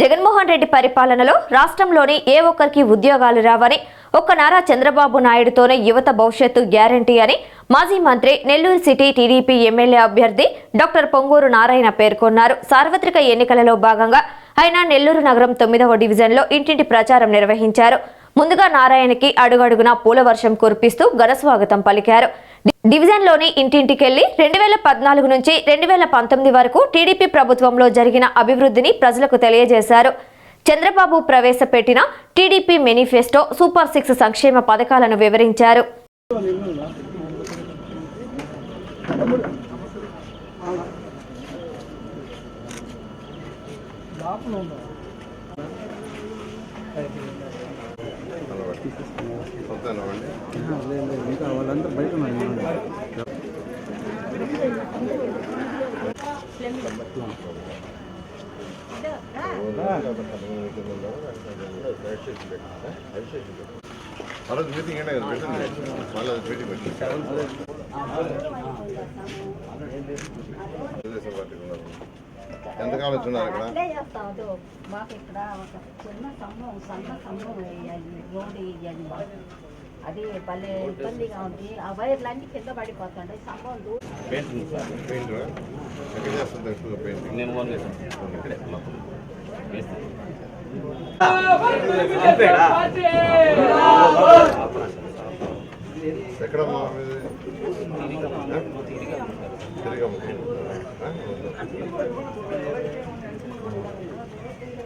జగన్మోహన్ రెడ్డి పరిపాలనలో రాష్ట్రంలోని ఏ ఒక్కరికి ఉద్యోగాలు రావని ఒక్క నారా చంద్రబాబు నాయుడుతోనే యువత భవిష్యత్తు గ్యారంటీ అని మాజీ మంత్రి నెల్లూరు సిటీ టీడీపీ ఎమ్మెల్యే అభ్యర్థి డాక్టర్ పొంగూరు నారాయణ పేర్కొన్నారు. సార్వత్రిక ఎన్నికలలో భాగంగా ఆయన నెల్లూరు నగరం తొమ్మిదవ డివిజన్లో ఇంటింటి ప్రచారం నిర్వహించారు. ముందుగా నారాయణకి అడుగడుగునా పూల వర్షం కురిపిస్తూ ఘనస్వాగతం పలికారు. డివిజన్లోని ఇంటింటికెళ్ళి రెండు వేల పద్నాలుగు నుంచి రెండు వేల పంతొమ్మిది వరకు టీడీపీ ప్రభుత్వంలో జరిగిన అభివృద్ధిని ప్రజలకు తెలియజేశారు. చంద్రబాబు ప్రవేశపెట్టిన టీడీపీ మేనిఫెస్టో సూపర్ సిక్స్ సంక్షేమ పథకాలను వివరించారు. వాళ్ళంతా బయట ఉన్నారు ఆ రోజు మీటింగ్ అయినా కదా పెట్టండి మళ్ళీ అది మీటింగ్ పెట్టండి తెలుగుదేశం పార్టీ ఉన్నారు ఎంతకాలం వచ్చి ఉన్నారు ఇక్కడ అట్లే చేస్తావు మాకు ఇక్కడ ఒక చిన్న స్తంభం సన్న స్తంభం వేయాలి రోడ్డు వేయాలి మాకు అది భలే ఇబ్బందిగా ఉంది. ఆ వైర్లు అన్ని కింద పడిపోతుంటాయి స్తంభం దూ- పెయింటింగ్ ఎక్కడ చేస్తుంది ఎక్కువగా పెయింటింగ్ నేను ఓన్ చేశాను ఇక్కడే మొత్తం వేస్తాను ఎక్కడ మా తిరిగమ్మ.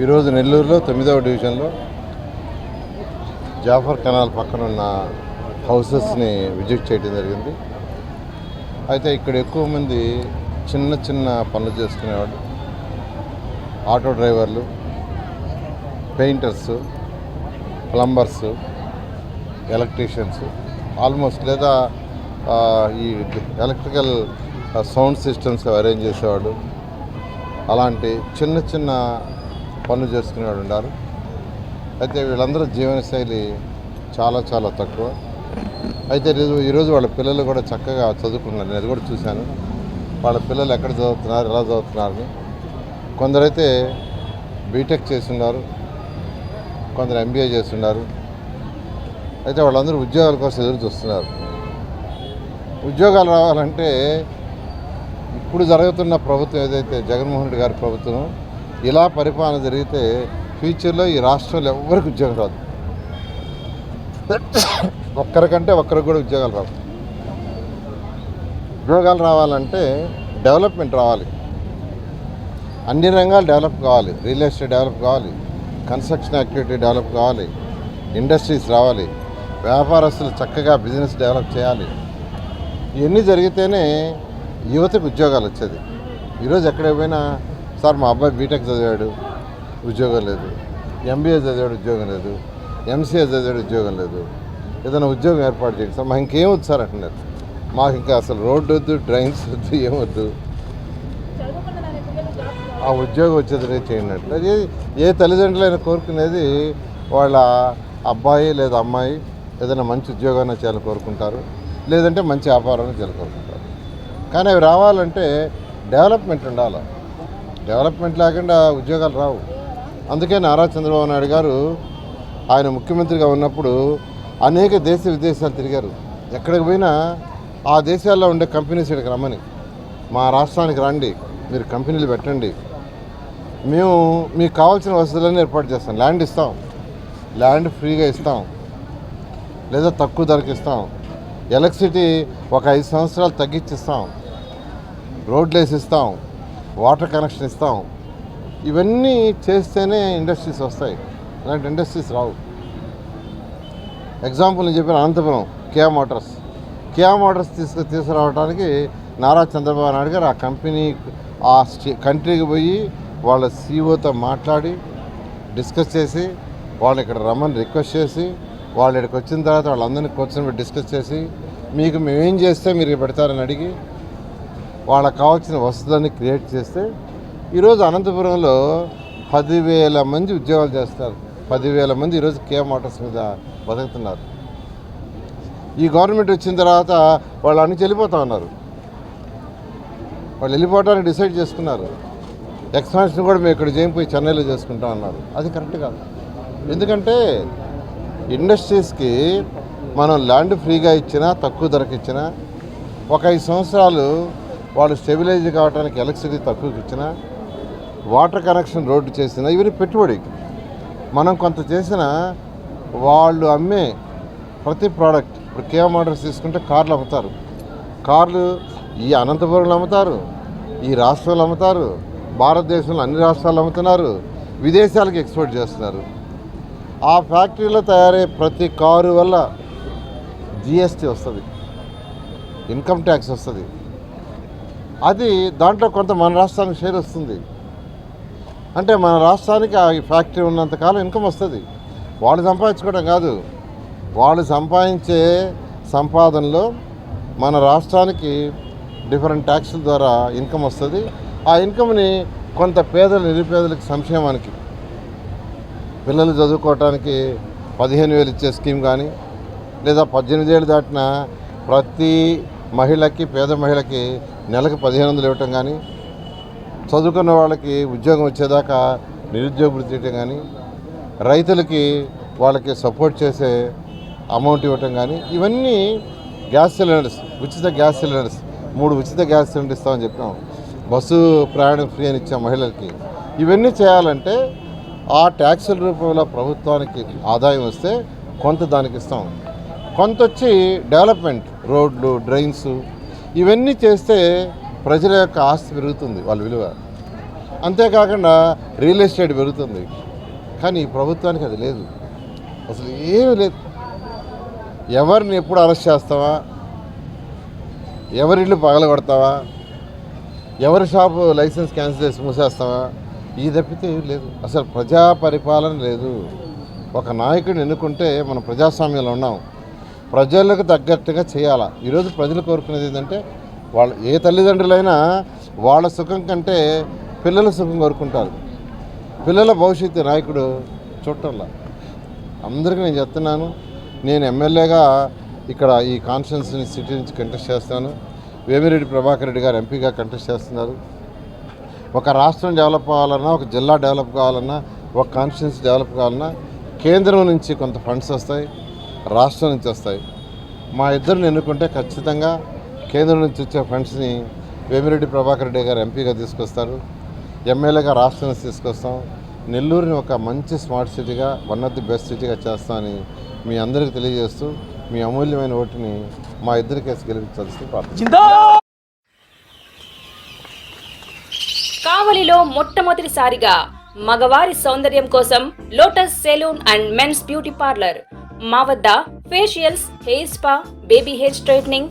ఈరోజు నెల్లూరులో తొమ్మిదవ డివిజన్లో జాఫర్ కెనాల్ పక్కన ఉన్న హౌసెస్ని విజిట్ చేయడం జరిగింది. అయితే ఇక్కడ ఎక్కువ మంది చిన్న చిన్న పనులు చేసుకునేవాళ్ళు. ఆటో డ్రైవర్లు పెయింటర్స్ ప్లంబర్స్ ఎలక్ట్రీషియన్స్ ఆల్మోస్ట్ లేదా ఈ ఎలక్ట్రికల్ సౌండ్ సిస్టమ్స్ అరేంజ్ చేసేవాడు అలాంటి చిన్న చిన్న పనులు చేసుకునేవాడు ఉన్నారు. అయితే వీళ్ళందరూ జీవనశైలి చాలా చాలా తక్కువ. అయితే ఈరోజు వాళ్ళ పిల్లలు కూడా చక్కగా చదువుకున్నారు. నేను కూడా చూశాను. వాళ్ళ పిల్లలు ఎక్కడ చదువుతున్నారు ఎలా చదువుతున్నారని కొందరైతే బీటెక్ చేస్తున్నారు. కొందరు ఎంబీఏ చేస్తున్నారు. అయితే వాళ్ళందరూ ఉద్యోగాల కోసం ఎదురు చూస్తున్నారు. ఉద్యోగాలు రావాలంటే ఇప్పుడు జరుగుతున్న ప్రభుత్వం ఏదైతే జగన్మోహన్ రెడ్డి గారి ప్రభుత్వం ఇలా పరిపాలన జరిగితే ఫ్యూచర్లో ఈ రాష్ట్రంలో ఎవరికి ఉద్యోగం రాదు. ఒక్కరికంటే ఒక్కరికి కూడా ఉద్యోగాలు రావు. ఉద్యోగాలు రావాలంటే డెవలప్మెంట్ రావాలి. అన్ని రంగాలు డెవలప్ కావాలి. రియల్ ఎస్టేట్ డెవలప్ కావాలి. కన్స్ట్రక్షన్ యాక్టివిటీ డెవలప్ కావాలి. ఇండస్ట్రీస్ రావాలి. వ్యాపారస్తులు చక్కగా బిజినెస్ డెవలప్ చేయాలి. ఇవన్నీ జరిగితేనే యువతకు ఉద్యోగాలు వచ్చేది. ఈరోజు ఎక్కడికి పోయినా సార్ మా అబ్బాయి బీటెక్ చదివాడు. ఉద్యోగం లేదు. ఎంబీఏ చదివాడు ఉద్యోగం లేదు. ఎంసీఏ చదివాడు ఉద్యోగం లేదు. ఏదైనా ఉద్యోగం ఏర్పాటు చేయండి. సార్ మాకు ఇంకేం వద్దు సార్ అంటున్నారు. మాకు ఇంకా అసలు రోడ్డు వద్దు డ్రైన్స్ వద్దు ఏమొద్దు ఆ ఉద్యోగం వచ్చేదిరే చేయండి అంటే అది ఏ తల్లిదండ్రులైనా కోరుకునేది వాళ్ళ అబ్బాయి లేదా అమ్మాయి ఏదైనా మంచి ఉద్యోగాన్ని చేయాలని కోరుకుంటారు. లేదంటే మంచి వ్యాపారాన్ని చేయాలని కోరుకుంటారు. కానీ అవి రావాలంటే డెవలప్మెంట్ ఉండాలి. డెవలప్మెంట్ లేకుండా ఉద్యోగాలు రావు. అందుకే నారా చంద్రబాబు నాయుడు గారు ఆయన ముఖ్యమంత్రిగా ఉన్నప్పుడు అనేక దేశ విదేశాలు తిరిగారు. ఎక్కడికి పోయినా ఆ దేశాల్లో ఉండే కంపెనీస్ ఇక్కడికి రమ్మని. మా రాష్ట్రానికి రండి మీరు కంపెనీలు పెట్టండి. మేము మీకు కావాల్సిన వసతులన్నీ ఏర్పాటు చేస్తాం. ల్యాండ్ ఇస్తాం. ల్యాండ్ ఫ్రీగా ఇస్తాం. లేదా తక్కువ ధరకు ఇస్తాం. ఎలక్ట్రిసిటీ ఒక ఐదు సంవత్సరాలు తగ్గించిస్తాం రోడ్లు వేసి ఇస్తాం. వాటర్ కనెక్షన్ ఇస్తాం. ఇవన్నీ చేస్తేనే ఇండస్ట్రీస్ వస్తాయి. అలాంటి ఇండస్ట్రీస్ రావు. ఎగ్జాంపుల్ నేను చెప్పిన Anantapuram Kia Motors Kia Motors తీసుకు తీసుకురావడానికి నారా చంద్రబాబు నాయుడు గారు ఆ కంపెనీ ఆ స్టే కంట్రీకి పోయి వాళ్ళ సీఈఓతో మాట్లాడి డిస్కస్ చేసి వాళ్ళు ఇక్కడ రమ్మని రిక్వెస్ట్ చేసి వాళ్ళు ఇక్కడికి వచ్చిన తర్వాత వాళ్ళందరినీ కూర్చొని డిస్కస్ చేసి మీకు మేమేం చేస్తే మీరు పెడతారని అడిగి వాళ్ళకి కావాల్సిన వసతులన్నీ క్రియేట్ చేస్తే ఈరోజు అనంతపురంలో పదివేల మంది ఉద్యోగాలు చేస్తారు. పదివేల మంది ఈరోజు కే మోటార్స్ మీద బతుకుతున్నారు. ఈ గవర్నమెంట్ వచ్చిన తర్వాత వాళ్ళు అన్ని వెళ్ళిపోతా ఉన్నారు. వాళ్ళు వెళ్ళిపోవడానికి డిసైడ్ చేసుకున్నారు. ఎక్స్పాన్షన్ కూడా మేము ఇక్కడ చేయిపోయి చెన్నైలో చేసుకుంటాం అన్నారు అది కరెక్ట్ కాదు. ఎందుకంటే ఇండస్ట్రీస్కి మనం ల్యాండ్ ఫ్రీగా ఇచ్చినా తక్కువ ధరకు ఇచ్చినా ఒక ఐదు సంవత్సరాలు వాళ్ళు స్టెబిలైజ్ కావడానికి ఎలక్ట్రిసిటీ తక్కువకి ఇచ్చినా వాటర్ కనెక్షన్ రోడ్డు చేసిన ఇవన్నీ పెట్టుబడి. మనం కొంత చేసిన వాళ్ళు అమ్మే ప్రతి ప్రోడక్ట్. ఇప్పుడు కేవ మోటార్స్ తీసుకుంటే కార్లు అమ్ముతారు. కార్లు ఈ అనంతపురంలో అమ్ముతారు. ఈ రాష్ట్రాలు అమ్ముతారు. భారతదేశంలో అన్ని రాష్ట్రాలు అమ్ముతున్నారు. విదేశాలకు ఎక్స్పోర్ట్ చేస్తున్నారు. ఆ ఫ్యాక్టరీలో తయారయ్యే ప్రతి కారు వల్ల జిఎస్టీ వస్తుంది. ఇన్కమ్ ట్యాక్స్ వస్తుంది. అది దాంట్లో కొంత మన రాష్ట్రానికి షేర్ వస్తుంది. అంటే మన రాష్ట్రానికి ఆ ఫ్యాక్టరీ ఉన్నంతకాలం ఇన్కమ్ వస్తుంది. వాళ్ళు సంపాదించుకోవడం కాదు. వాళ్ళు సంపాదించే సంపాదనలో మన రాష్ట్రానికి డిఫరెంట్ ట్యాక్సుల ద్వారా ఇన్కమ్ వస్తుంది. ఆ ఇన్కమ్ని కొంత పేదల నిరుపేదలకు సంక్షేమానికి పిల్లలు చదువుకోవటానికి పదిహేను వేలు ఇచ్చే స్కీమ్ కానీ లేదా పద్దెనిమిది ఏళ్ళు దాటిన ప్రతి మహిళకి పేద మహిళకి నెలకు పదిహేను వందలు ఇవ్వటం కానీ చదువుకున్న వాళ్ళకి ఉద్యోగం వచ్చేదాకా నిరుద్యోగ వృత్తి కానీ రైతులకి వాళ్ళకి సపోర్ట్ చేసే అమౌంట్ ఇవ్వటం కానీ ఇవన్నీ గ్యాస్ సిలిండర్స్ ఉచిత గ్యాస్ సిలిండర్స్ మూడు ఉచిత గ్యాస్ సిలిండర్ ఇస్తామని చెప్పాం. బస్సు ప్రయాణం ఫ్రీ అని ఇచ్చాం మహిళలకి. ఇవన్నీ చేయాలంటే ఆ ట్యాక్సుల రూపంలో ప్రభుత్వానికి ఆదాయం వస్తే కొంత దానికి ఇస్తాం. కొంత వచ్చి డెవలప్మెంట్ రోడ్లు డ్రైన్స్ ఇవన్నీ చేస్తే ప్రజల యొక్క ఆస్తి పెరుగుతుంది వాళ్ళ విలువ. అంతేకాకుండా రియల్ ఎస్టేట్ పెరుగుతుంది. కానీ ఈ ప్రభుత్వానికి అది లేదు. అసలు ఏమీ లేదు. ఎవరిని ఎప్పుడు అరెస్ట్ చేస్తావా? ఎవరి ఇల్లు పగలగొడతావా? ఎవరి షాపు లైసెన్స్ క్యాన్సిల్ చేసి మూసేస్తావా? ఈ తప్పితే ఏమి లేదు. అసలు ప్రజా పరిపాలన లేదు. ఒక నాయకుడిని ఎన్నుకుంటే మనం ప్రజాస్వామ్యంలో ఉన్నాం. ప్రజలకు తగ్గట్టుగా చేయాలా? ఈరోజు ప్రజలు కోరుకునేది ఏంటంటే వాళ్ళ ఏ తల్లిదండ్రులైనా వాళ్ళ సుఖం కంటే పిల్లల సుఖం కోరుకుంటారు పిల్లల భవిష్యత్తు నాయకుడు చూడటంలా అందరికీ నేను చెప్తున్నాను నేను ఎమ్మెల్యేగా ఇక్కడ ఈ కాన్స్టిట్యున్సీ సిటీ నుంచి కంటెస్ట్ చేస్తాను. వేమిరెడ్డి ప్రభాకర్ రెడ్డి గారు ఎంపీగా కంటెస్ట్ చేస్తున్నారు. ఒక రాష్ట్రం డెవలప్ కావాలన్నా ఒక జిల్లా డెవలప్ కావాలన్నా ఒక కాన్స్టిట్యున్సీ డెవలప్ కావాలన్నా కేంద్రం నుంచి కొంత ఫండ్స్ వస్తాయి రాష్ట్రం నుంచి వస్తాయి. మా ఇద్దరిని ఎన్నుకుంటే ఖచ్చితంగా కేంద్రం నుంచి వచ్చే ఫండ్స్ని వేమిరెడ్డి ప్రభాకర్ రెడ్డి గారు ఎంపీగా తీసుకొస్తారు. ఎమ్మెల్యేగా రాష్ట్రం నుంచి తీసుకొస్తాం. నెల్లూరుని ఒక మంచి స్మార్ట్ సిటీగా వన్ ఆఫ్ ది బెస్ట్ సిటీగా చేస్తామని మీ అందరికీ తెలియజేస్తూ మీ అమూల్యమైన ఓటుని మా ఇద్దరి కేసు గెలిపించాల్సి కావలిలో మొట్టమొదటిసారిగా మగవారి సౌందర్యం కోసం Lotus salon and men's beauty parlour. మా వద్ద facials hair spa baby hair straightening